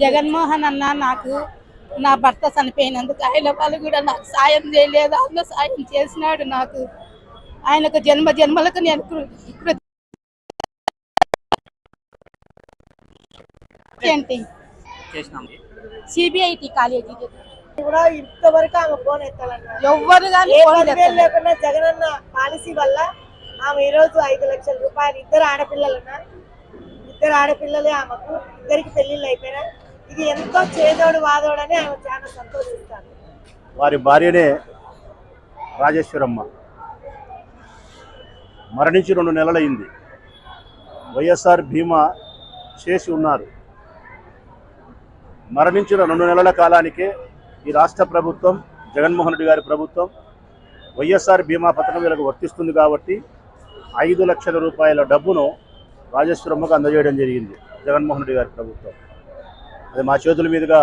జగన్మోహన్ అన్న నాకు నా భర్త చనిపోయినందుకు ఆయన వాళ్ళు కూడా నాకు సాయం చేయలేదు. అందులో సాయం చేసినాడు నాకు. ఆయనకు జన్మ జన్మలకు నేను సిబిఐటి కాలేజీకి కూడా ఇంతవరకు ఆమె ఫోన్ ఎత్తాలన్నారు ఎవ్వరు. లేకుండా జగనన్న పాలసీ వల్ల ఆమె ఈ రోజు ఐదు లక్షల రూపాయలు ఇద్దరు ఆడపిల్లలున్నా ఇద్దరు ఆడపిల్లలే ఆమెకు. ఇద్దరికి పెళ్ళిళ్ళు అయిపోయినా ఇది ఎంతో చేదోడు వాదోడని ఆమె చాలా సంతోషిస్తాను. వారి భార్యనే రాజేశ్వరమ్మ. మరణించి రెండు నెలలైంది. వైఎస్ఆర్ భీమా చేసి ఉన్నారు. మరణించిన రెండు నెలల కాలానికే ఈ రాష్ట్ర ప్రభుత్వం జగన్మోహన్ రెడ్డి గారి ప్రభుత్వం వైఎస్ఆర్ బీమా పథకం వీళ్ళకు వర్తిస్తుంది కాబట్టి ఐదు లక్షల రూపాయల డబ్బును రాజేశ్వరమ్మకు అందజేయడం జరిగింది జగన్మోహన్ రెడ్డి గారి ప్రభుత్వం. అది మా చేతుల మీదుగా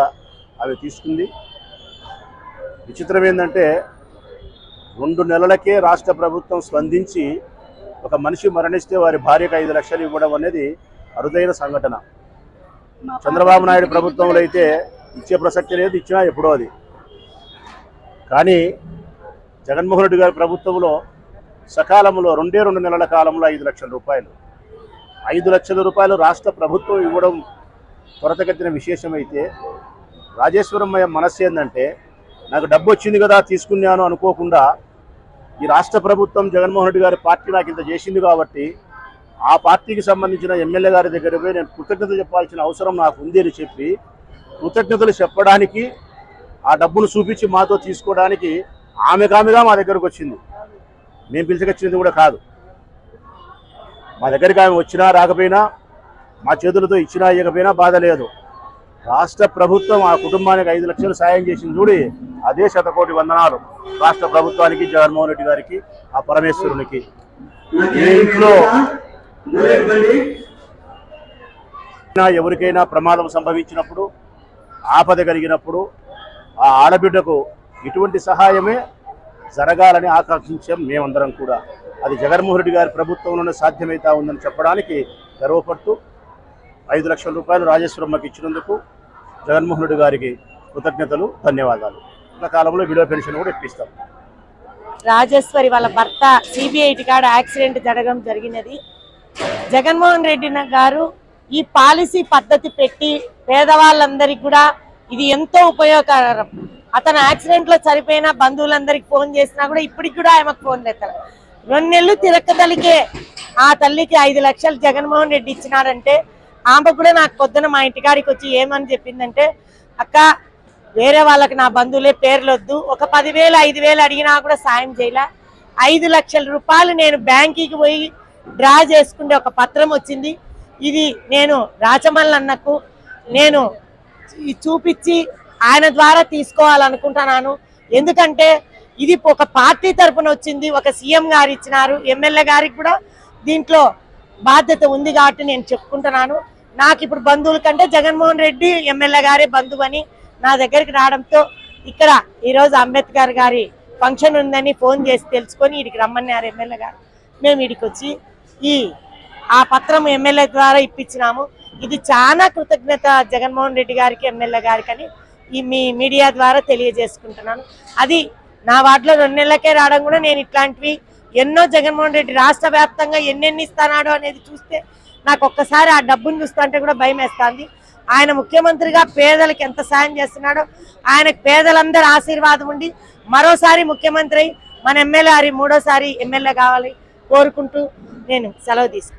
అవి తీసుకుంది. విచిత్రం ఏంటంటే రెండు నెలలకే రాష్ట్ర ప్రభుత్వం స్పందించి ఒక మనిషి మరణిస్తే వారి భార్యకు ఐదు లక్షలు ఇవ్వడం అనేది అరుదైన సంఘటన. చంద్రబాబు నాయుడు ప్రభుత్వంలో అయితే ఇచ్చే ప్రసక్తి లేదు ఇచ్చినా ఎప్పుడో అది. కానీ జగన్మోహన్ రెడ్డి గారి ప్రభుత్వంలో సకాలంలో రెండే రెండు నెలల కాలంలో ఐదు లక్షల రూపాయలు. ఐదు లక్షల రూపాయలు రాష్ట్ర ప్రభుత్వం ఇవ్వడం త్వరతగతిన విశేషమైతే రాజేశ్వరమ్మయ్య మనస్సు ఏంటంటే నాకు డబ్బు వచ్చింది కదా తీసుకున్నాను అనుకోకుండా ఈ రాష్ట్ర ప్రభుత్వం జగన్మోహన్ రెడ్డి గారి పార్టీ నాకు ఇంత చేసింది కాబట్టి ఆ పార్టీకి సంబంధించిన ఎమ్మెల్యే గారి దగ్గర పోయి నేను కృతజ్ఞతలు చెప్పాల్సిన అవసరం నాకు ఉంది అని చెప్పి కృతజ్ఞతలు చెప్పడానికి ఆ డబ్బును చూపించి మాతో తీసుకోవడానికి ఆమె కామెగా మా దగ్గరకు వచ్చింది. మేము పిలిచకొచ్చింది కూడా కాదు. మా దగ్గరికి ఆమె వచ్చినా రాకపోయినా మా చేతులతో ఇచ్చినా ఇవ్వకపోయినా బాధ లేదు. రాష్ట్ర ప్రభుత్వం ఆ కుటుంబానికి ఐదు లక్షలు సాయం చేసింది చూడి అదే శతకోటి వందనాలు. రాష్ట్ర ప్రభుత్వానికి జగన్మోహన్ రెడ్డి గారికి ఆ పరమేశ్వరునికి. ఇంట్లో? ఎవరికైనా ప్రమాదం సంభవించినప్పుడు ఆపద కలిగినప్పుడు ఆ ఆడబిడ్డకు ఇటువంటి సహాయమే జరగాలని ఆకాంక్షించాం మేమందరం కూడా. అది జగన్మోహన్ రెడ్డి గారి ప్రభుత్వంలోనే సాధ్యమైతా ఉందని చెప్పడానికి గర్వపడుతూ ఐదు లక్షల రూపాయలు రాజేశ్వరమ్మకి ఇచ్చినందుకు జగన్మోహన్ రెడ్డి గారికి కృతజ్ఞతలు ధన్యవాదాలు. ఉన్న కాలంలో విడో పెన్షన్ కూడా ఇప్పిస్తాం. రాజేశ్వరి వాళ్ళ భర్త సిబిఐటి కాడ యాక్సిడెంట్ జరగడం జరిగినది. జగన్మోహన్ రెడ్డి గారు ఈ పాలసీ పద్ధతి పెట్టి పేదవాళ్ళందరికీ కూడా ఇది ఎంతో ఉపయోగకరం. అతను యాక్సిడెంట్లో చనిపోయిన బంధువులందరికి ఫోన్ చేసినా కూడా ఇప్పటికి కూడా ఆమెకు ఫోన్ చేస్తారు రెండు నెలలు తిరక్కదలికే ఆ తల్లికి ఐదు లక్షలు జగన్మోహన్ రెడ్డి ఇచ్చినాడంటే ఆమె కూడా నాకు పొద్దున మా ఇంటికాడికి వచ్చి ఏమని చెప్పిందంటే అక్క వేరే వాళ్ళకి నా బంధువులే పేర్లు వద్దు ఒక పదివేలు ఐదు వేలు అడిగినా కూడా సాయం చేయలే. ఐదు లక్షల రూపాయలు నేను బ్యాంకీకి పోయి డ్రా చేసుకుంటే ఒక పత్రం వచ్చింది. ఇది నేను రాచమల్ల అన్నకు నేను చూపించి ఆయన ద్వారా తీసుకోవాలనుకుంటున్నాను. ఎందుకంటే ఇది ఒక పార్టీ తరపున వచ్చింది. ఒక సీఎం గారు ఇచ్చినారు. ఎమ్మెల్యే గారికి కూడా దీంట్లో బాధ్యత ఉంది కాబట్టి నేను చెప్పుకుంటున్నాను. నాకు ఇప్పుడు బంధువుల కంటే జగన్మోహన్ రెడ్డి ఎమ్మెల్యే గారే బంధువు అని నా దగ్గరికి రావడంతో ఇక్కడ ఈరోజు అంబేద్కర్ గారి ఫంక్షన్ ఉందని ఫోన్ చేసి తెలుసుకొని ఇడికి రమ్మన్నారు ఎమ్మెల్యే గారు. మేము ఇడికి వచ్చి ఈ ఆ పత్రం ఎమ్మెల్యే ద్వారా ఇప్పించినాము. ఇది చాలా కృతజ్ఞత జగన్మోహన్ రెడ్డి గారికి ఎమ్మెల్యే గారికి అని ఈ మీ మీడియా ద్వారా తెలియజేసుకుంటున్నాను. అది నా వాటిలో రెండు నెలలకే రావడం కూడా నేను ఇట్లాంటివి ఎన్నో జగన్మోహన్ రెడ్డి రాష్ట్ర వ్యాప్తంగా ఎన్నెన్ని ఇస్తానాడు అనేది చూస్తే నాకు ఒక్కసారి ఆ డబ్బును చూస్తుంటే కూడా భయం వేస్తుంది. ఆయన ముఖ్యమంత్రిగా పేదలకు ఎంత సాయం చేస్తున్నాడో ఆయనకు పేదలందరి ఆశీర్వాదం ఉండి మరోసారి ముఖ్యమంత్రి అయి మన ఎమ్మెల్యే గారి మూడోసారి ఎమ్మెల్యే కావాలి కోరుకుంటూ నేను సెలవు తీసుకున్నాను